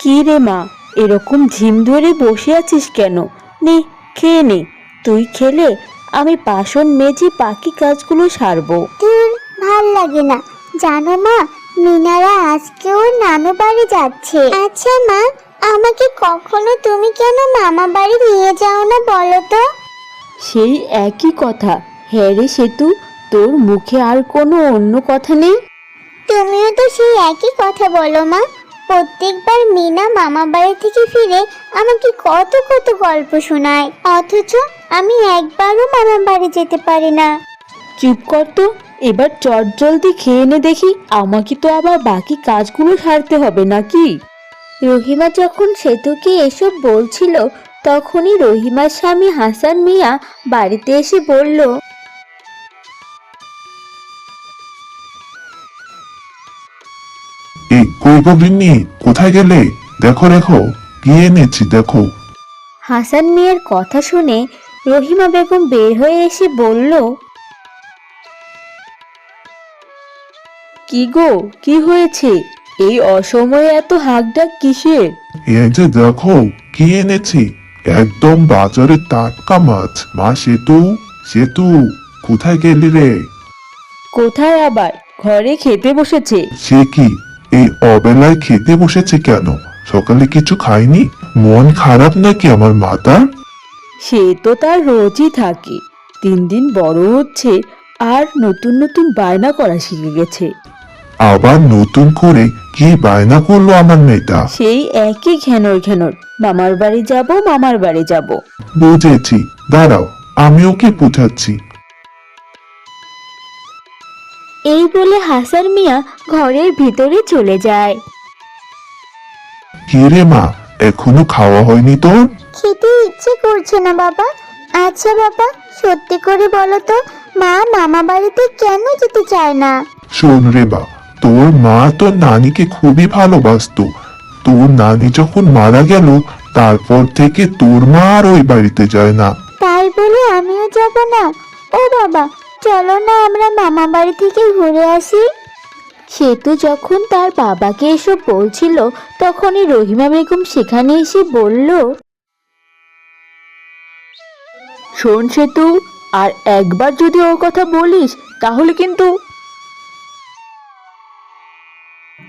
কি রে মা এরকম ঝিম ধরে বসে আছিস কেন? নে খেয়ে নে। তুই খেলে আমি বাসন মেজে বাকি কাজগুলো সারবো। তোর ভালো লাগে না। জানো মা মিনারা আজকেও নানু বাড়ি যাচ্ছে। আচ্ছা মা আমাকে কখনো তুমি কেন মামা বাড়ি নিয়ে যাও না বলো তো? সেই একই কথা। হ্যাঁ রে সেতু তোর মুখে আর কোনো অন্য কথা নেই? তুমিও তো সেই একই কথা বলো মা। প্রত্যেকবার মিনা মামা বাড়ি থেকে ফিরে আমাকে কত কত গল্প শোনায়। অথচ আমি একবারও মামা বাড়ি যেতে পারি না। চুপ কর তো এবার চট জলদি খেয়ে নে দেখি আমাকে তো আবার বাকি কাজগুলো সারতে হবে নাকি? রহিমা যখন সেতুকে এসব বলছিল তখনই রহিমার স্বামী হাসান মিয়া বাড়িতে এসে বলল কই গো গিন্নি কোথায় গেলে? দেখো দেখো কি এনেছি দেখো। হাসান মিয়ার কথা শুনে রহিমা বেগম বের হয়ে এসে বলল কি গো কি হয়েছে? এই অসময়ে এত হাঁকডাক কিসের? এই যে দেখো কি এনেছি? একদম বাজারের টাটকা মাছ। মা সেতু সেতু কোথায় গেলি রে? কোথায় আবার? ঘরে খেতে বসেছে। সে কি? এই অবেলায় খেতে বসেছে কেন? সকালে কিছু খাইনি মন খারাপ নাকি আমার মাতা সে তো তার রোজই থাকে। দিন দিন বড় হচ্ছে আর নতুন নতুন বায়না করা শিখে গেছে। আবার নতুন করে কি বায়না করল আমার মেয়েটা? সেই একই ঘ্যানর ঘ্যানর মামার বাড়ি যাব মামার বাড়ি যাব। বুঝেছি। দাঁড়াও আমি ওকে বোঝাচ্ছি। এই বলে হাসান মিয়া ঘরের ভিতরে চলে যায়। কি রে মা এখনও খাওয়া হয়নি তোর? খেতে ইচ্ছে করছে না বাবা। আচ্ছা বাবা সত্যি করে বলো তো মা মামা বাড়িতে কেন যেতে চায় না? শোন রে বা তোর মা তোর নানিকে খুবই ভালোবাসতো। তোর নানি যখন মারা গেল তারপর থেকে তোর মা আর ওই বাড়িতে যায় না। তাই বলে আমিও যাব না। ও বাবা চলো না আমরা মামা বাড়ি থেকে ঘুরে আসি। সেতু যখন তার বাবাকে এসব বলছিল তখনই রহিমা বেগম সেখানে এসে বলল শোন সেতু আর একবার যদি ওর কথা বলিস তাহলে কিন্তু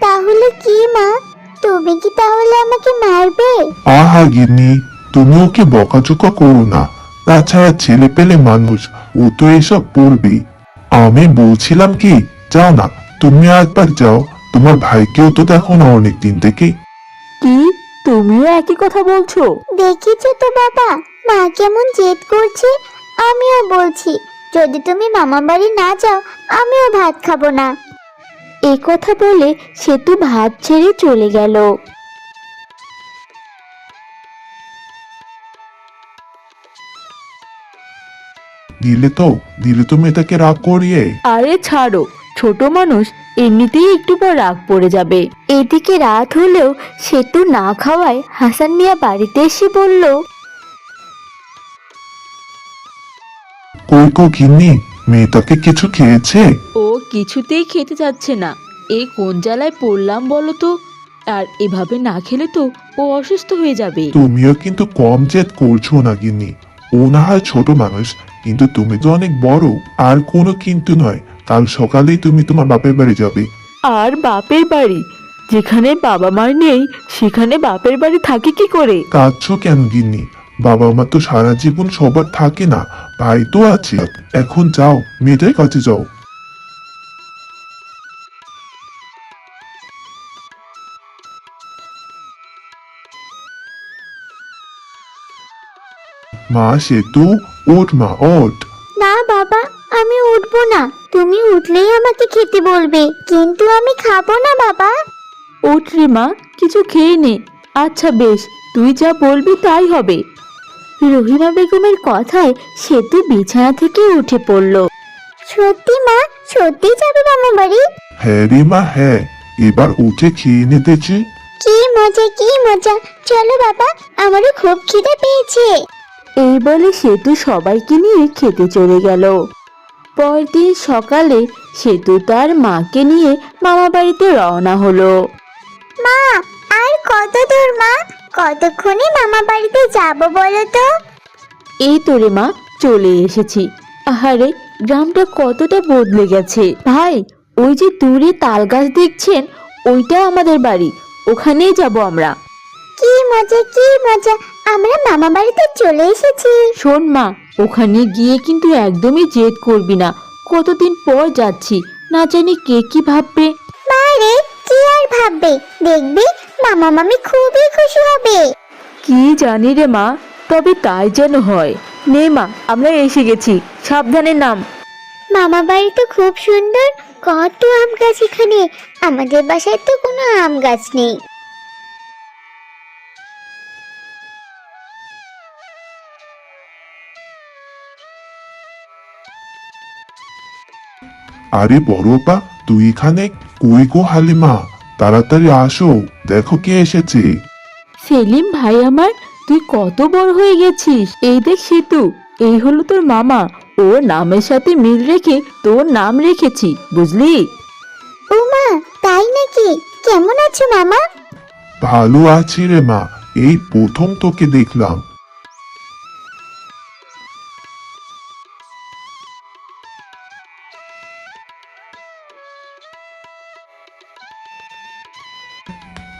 তাহলে কি মা? তুমি কি তাহলে আমাকে মারবে? আহা গিন্নি তুমি ওকে বকাঝোকা করো না। তাছাড়া ছেলে পেলে মানুষ ও তো এসব বলবেই। আমি বলছিলাম কি যাও না তুমি একবার যাও তোমার ভাইকেও তো দেখো না অনেকদিন থেকে কি? তুমিও একই কথা বলছো? দেখেছ তো বাবা মা কেমন জেদ করছে? আমিও বলছি যদি তুমি মামা বাড়ি না যাও আমিও ভাত খাব না। এই কথা বলে সেতু ভাত ছেড়ে চলে গেল। দিলে তো দিলে তো মেয়েটাকে রাগ করিয়ে। আরে ছাড়ো ছোট মানুষ এমনিতেই একটু পর রাগ পড়ে যাবে। এদিকে রাত হলেও সেতু না খাওয়ায় হাসান মিয়া বাড়িতে এসে বলল কই কো গিন্নি মেয়েটাকে কিছু খেয়েছে? ও কিছুতেই খেতে যাচ্ছে না। এই কোন জ্বালায় পড়লাম বলো তো? আর এভাবে না খেলে তো ও অসুস্থ হয়ে যাবে। তুমিও কিন্তু কম জেদ করছ না গিন্নি। ও না হয় ছোট মানুষ কিন্তু তুমি তো অনেক বড়। আর কোনো কিন্তু নয় কাল সকালেই তুমি তোমার বাপের বাড়ি যাবে। আর বাপের বাড়ি? যেখানে বাবা মার নেই সেখানে বাপের বাড়ি থাকে কি করে? কাঁদছো কেন গিন্নি? বাবা মা তো সারা জীবন সবার থাকে না ভাই তো আছে। এখন যাও মেয়েটার কাছে যাও। মা সেতু? ওঠ মা ওঠ। না বাবা আমি উঠবো না। তুমি উঠলেই আমাকে খেতে বলবে কিন্তু আমি খাব না বাবা। ওঠ রে মা কিছু খেয়ে নে। আচ্ছা বেশ তুই যা বলবি তাই হবে। রহিমা বেগমের কথায় সেতু বিছানা থেকে উঠে পড়ল। সত্যি মা সত্যি যাবে মামা বাড়ি? হ্যাঁ রে মা হ্যাঁ এবার উঠে খেয়ে নিতেছি কি মজা কি মজা। চলো বাবা আমারও খুব খিদে পেয়েছে। এই বলে সেতু সবাইকে নিয়ে খেতে চলে গেল। পরদিন সকালে সেতু তার মাকে নিয়ে মামা বাড়িতে রওনা হলো। মা আর কত দূর মা? কতক্ষণে মামা বাড়িতে যাব বলো তো? এই তো রে মা চলে এসেছি। আহারে গ্রামটা কতটা বদলে গেছে। ভাই ওই যে দূরে তাল গাছ দেখছেন ওইটা আমাদের বাড়ি। ওখানেই যাব আমরা। কি মজা কি মজা। আমরা মামা বাড়িতে চলে এসেছি। শোন মা ওখানে গিয়ে কিন্তু একদমই জেদ করবি না। কতদিন পর যাচ্ছি না জানি কে কি ভাববে। মারে কি আর ভাববে? দেখবি মামা মামি খুবই খুশি হবে। কি জানি রে মা তবে তাই যেন হয়। নে মা আমরা এসে গেছি সাবধানে নাম। মামা বাড়ি তো খুব সুন্দর কত আম গাছ এখানে। আমাদের বাসায় তো কোনো আম গাছ নেই। আরে বড়পা তুই এখানে কই গো হালিমা? তাড়াতাড়ি আসো দেখো কে এসেছে। সেলিম ভাই আমার তুই কত বড় হয়ে গেছিস? এই দেখ সেতু এই হলো তোর মামা। ওর নামের সাথে মিল রেখে তোর নাম রেখেছি বুঝলি? ও মা তাই নাকি? কেমন আছো মামা? ভালো আছি রে মা এই প্রথম তোকে দেখলাম।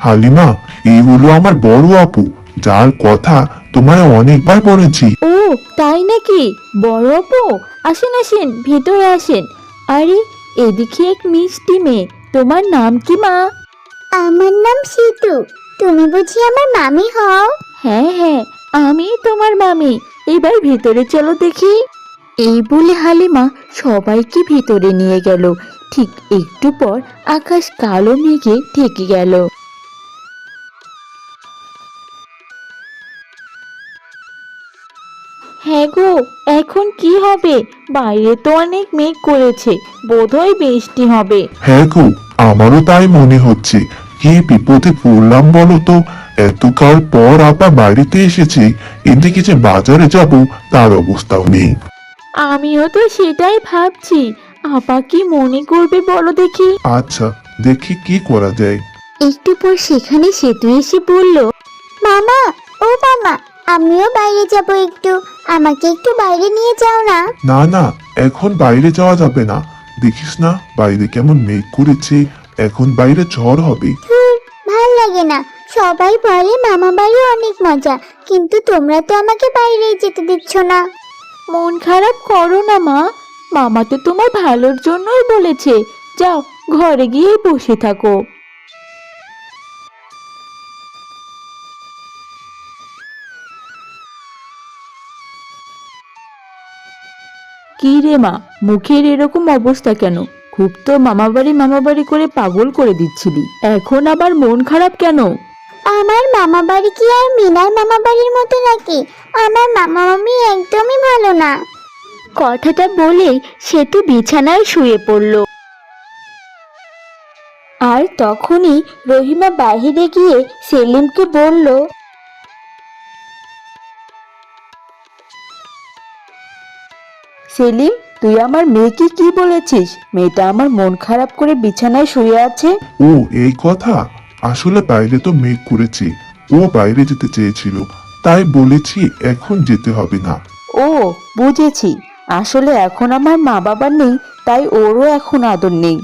হালিমা এই হলো আমার বড় আপু যার কথা তোমায় অনেকবার বলেছি। ও তাই নাকি? বড় আপু? আসেন আসেন ভেতরে আসেন। আরে এদিকে এক মিষ্টি মেয়ে। তোমার নাম কি মা? আমার নাম সিতু। তুমি বুঝি আমার মামি হও? হ্যাঁ হ্যাঁ আমি তোমার মামি। এবার ভেতরে চলো দেখি। এই বলে হালিমা সবাইকে ভেতরে নিয়ে গেল। ঠিক একটু পর আকাশ কালো মেঘে ঢেকে গেল। হ্যাঁ গো এখন কি হবে? বাইরে তো অনেক মেঘ করেছে বোধহয় বৃষ্টি হবে। হ্যাঁ গো আমারও তাই মনে হচ্ছে। কি বিপদে পড়লাম বলো তো? এতকাল পর আবার বাড়িতে এসেছি এদিকে যে বাজারে যাব তার অবস্থাও নেই। আমিও তো সেটাই ভাবছি। আপা কি মনে করবে বলো দেখি। আচ্ছা দেখি কি করা যায়। একটু পর সেখানে সেতু এসে বলল মামা ও মামা আমিও বাইরে যাব একটু। আমাকে একটু বাইরে নিয়ে যাও না। না না এখন বাইরে যাওয়া যাবে না। দেখিস না বাইরে কেমন মেঘ করেছে। এখন বাইরে ঝড় হবে। ধুর, ভালো লাগে না। সবাই বলে মামা বাড়ি অনেক মজা কিন্তু তোমরা তো আমাকে বাইরে যেতে দিচ্ছ না। মন খারাপ করো না মা। মামা তো তোমার ভালোর জন্যই বলেছে। যাও ঘরে গিয়ে বসে থাকো। কি রে মা? মুখের এরকম অবস্থা কেন? খুব তো মামা বাড়ি মামা বাড়ি করে পাগল করে দিচ্ছিলি। এখন আবার মন খারাপ কেন? আমার মামা বাড়ি কি আর মিনার মামা বাড়ির মতো নাকি? আমার মামা মামি একদমই ভালো না। কথাটা বলেই সেতু বিছানায় শুয়ে পড়ল। আর তখনই রহিমা বাহিরে গিয়ে সেলিমকে বলল সেলিম তুই আমার মেয়েকে কি বলেছিস? মেয়েটা আমার মন খারাপ করে বিছানায় শুয়ে আছে। ও এই কথা? আসলে বাইরে তো মেঘ করেছে। ও বাইরে যেতে চেয়েছিল। তাই বলেছি এখন যেতে হবে না। ও বুঝেছি। আসলে এখন আমার মা বাবা নেই তাই ওরও এখন আদর নেই।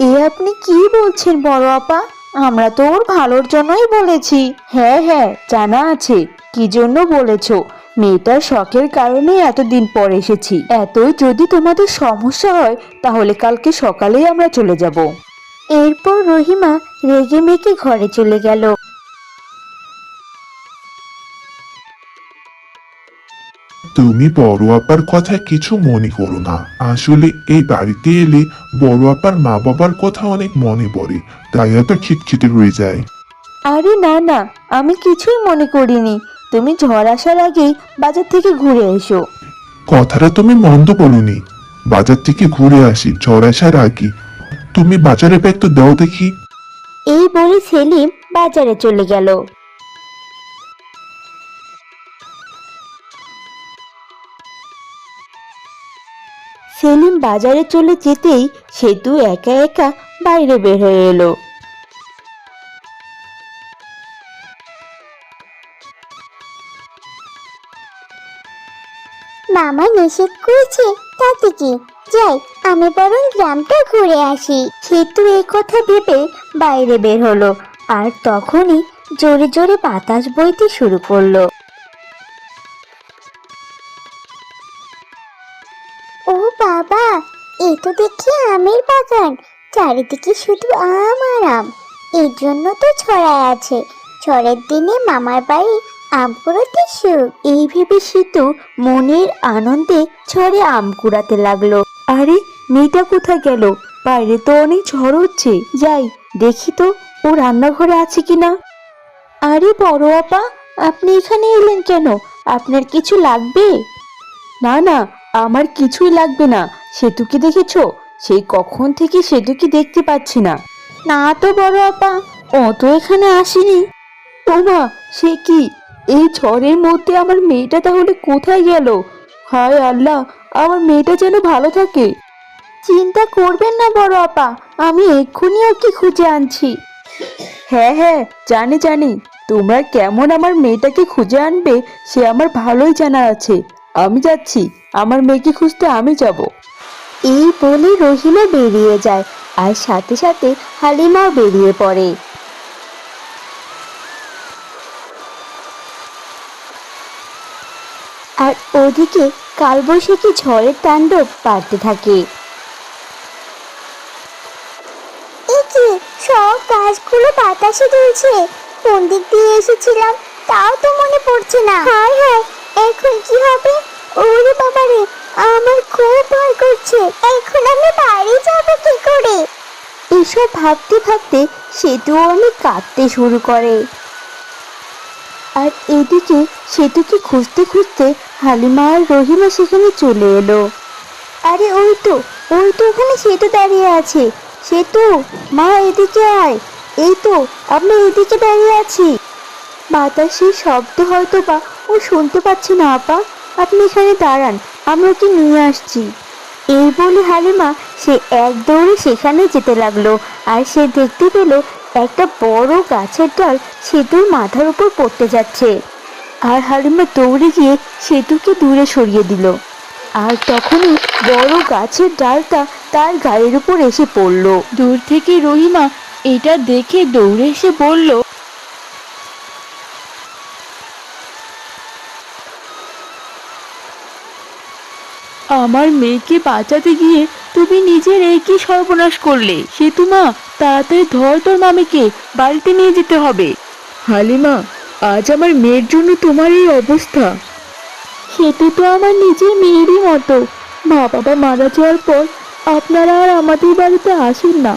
এ আপনি কি বলছেন বড় আপা? আমরা তো ওর ভালোর জন্যই বলেছি। হ্যাঁ হ্যাঁ জানা আছে। কি জন্য বলেছ? মেয়েটার শখের কারণে এতদিন পর এসেছি। এতই যদি তোমাদের সমস্যা হয় তাহলে কালকে সকালেই আমরা চলে যাব। এরপর রহিমা রেগে মেগে ঘরে চলে গেল। তুমি বড় আপার কথা কিছু মনে করো না। আসলে এই বাড়িতে এলে বড় আপার মা বাবার কথা অনেক মনে পড়ে তাই এত খিটখিটে রয়ে যায়। আরে না না আমি কিছুই মনে করিনি। তুমি ঝড় আসার আগেই বাজার থেকে ঘুরে এসো। কথাটা তুমি মন্দ বলনি। বাজার থেকে ঘুরে আসি ঝড় আসার আগে। তুমি বাজারে তো দাও দেখি। এই বলে সেলিম বাজারে চলে গেল। সেলিম বাজারে চলে যেতেই সেতু একা একা বাইরে বের হয়ে এলো। মামা নিষেধ করেছে তাতে কি? যাই, আমি বরং গ্রামটা ঘুরে আসি। সেতু এই কথা ভেবে বাইরে বের হলো আর তখনই জোরে জোরে বাতাস বইতে শুরু করল। ও বাবা, এ তো দেখি আমের বাগান। চারিদিকে শুধু আম আর আম। এর জন্য তো ছড়ায় আছে। ঝড়ের দিনে মামার বাড়ি আম কুড়োতে সুখ এই ভেবে সেতু মনের আনন্দে ঝড়ে আম কুড়াতে লাগল। আরে, মেয়েটা কোথায় গেল? বাইরে তো অনেক ঝড় হচ্ছে। যাই, দেখি তো, ও রান্নাঘরে আছে কিনা? আরে, বড় আপা, আপনি এখানে এলেন কেন? আপনার কিছু লাগবে? না না, আমার কিছুই লাগবে না। সেতুকে দেখেছ? সেই কখন থেকে সেতুকে দেখতে পাচ্ছি না। না তো, বড় আপা ও তো এখানে আসেনি। ওমা সে কি? এই ঝড়ের মধ্যে আমার মেয়েটা তাহলে কোথায় গেল? হায় আল্লাহ, আমার মেয়েটা যেন ভালো থাকে। চিন্তা করবেন না বড় আপা, আমি এক্ষুনি ওকে খুঁজে আনছি। হ্যাঁ হ্যাঁ জানি জানি। তোমরা কেমন আমার মেয়েটাকে খুঁজে আনবে, সে আমার ভালোই জানা আছে। আমি যাচ্ছি, আমার মেয়েকে খুঁজতে আমি যাব। এই বলে রহিমা বেরিয়ে যায়, আর সাথে সাথে হালিমাও বেরিয়ে পড়ে। ওদিকে কালবৈশাখী ঝড়ের তাণ্ডব বাড়তে থাকে। সব গাছগুলো বাতাসে দুলছে কোন দিক দিয়ে এসেছিলাম তাও তো মনে পড়ছে না। হায় হায় এখন কি হবে? ওরে বাবারে আমার খুব ভয় করছে। এখন আমি বাড়ি যাব কি করে? এসব ভাবতে ভাবতে সেতুও অনেক কাঁদতে শুরু করে। আর এদিকে সেতুকে খুঁজতে খুঁজতে হালিমা আর রহিমা সেখানে চলে এলো। আরে ওই তো ওই তো ওখানে সেতু দাঁড়িয়ে আছে। সেতু, মা এদিকে আয়। এই তো, আমরা এদিকে দাঁড়িয়ে আছি। বাতাসের শব্দ হয়তো বা ও শুনতে পাচ্ছে না, আপা। আপনি এখানে দাঁড়ান, আমরা ওকে নিয়ে আসছি। এই বলে হালিমা সে এক দৌড়ে সেখানে যেতে লাগল আর সে দেখতে পেল একটা বড় গাছের ডাল সেতুর মাথার উপর পড়তে যাচ্ছে। আর হালিমা দৌড়ে গিয়ে সেতুকে দূরে সরিয়ে দিল। আর তখনই বড় গাছের ডালটা তার গায়ের উপর এসে পড়ল। দূর থেকে রহিমা এটা দেখে দৌড়ে এসে বলল, আমার মেয়েকে বাঁচাতে গিয়ে তুমি নিজের এই কি সর্বনাশ করলে। সে তোমা তাড়াতাড়ি ধর তোর মামিকে বাড়িতে নিয়ে যেতে হবে। হালিমা আজ আমার মেয়ের জন্য তোমার এই অবস্থা। সেতু তো আমার নিজের মেয়েরই মতো। মা বাবা মারা যাওয়ার পর আপনারা আর আমাদের বাড়িতে আসেন না।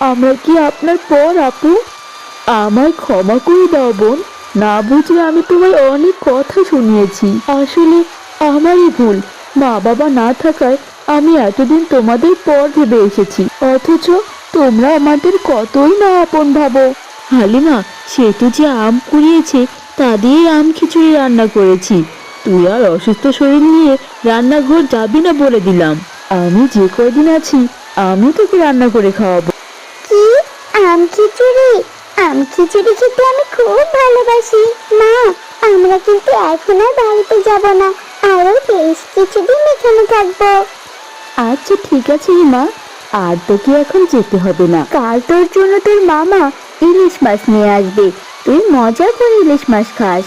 আমরা কি আপনার পর আপু? আমায় ক্ষমা করে দাও বোন। না বুঝে আমি তোমায় অনেক কথা শুনিয়েছি। আসলে আমারই ভুল। মা বাবা না থাকায় আমি এতদিন তোমাদের পর ভেবে এসেছি। অথচ তোমরা আমাদের কতই না আপন ভাবো। হালিমা সেতু যে আম কুড়িয়েছে, তা দিয়ে আম খিচুড়ি রান্না করেছি। তুই আর অসুস্থ শরীর নিয়ে রান্নাঘর যাবি না বলে দিলাম। আমি যে কয়দিন আছি, আমি তোকে রান্না করে খাওয়াবো। কি? আম খিচুড়ি? আম খিচুড়ি খেতে আমি খুব ভালোবাসি। মা, আমরা কিন্তু এখন আর বাড়িতে যাব না। আরও বেশ কিছুদিন এখানে থাকব। আচ্ছা ঠিক আছে ইমা আর তোকে এখন যেতে হবে না। কাল তোর জন্য তোর মামা ইলিশ মাছ নিয়ে আসবে। তুই মজা করে ইলিশ মাছ খাস।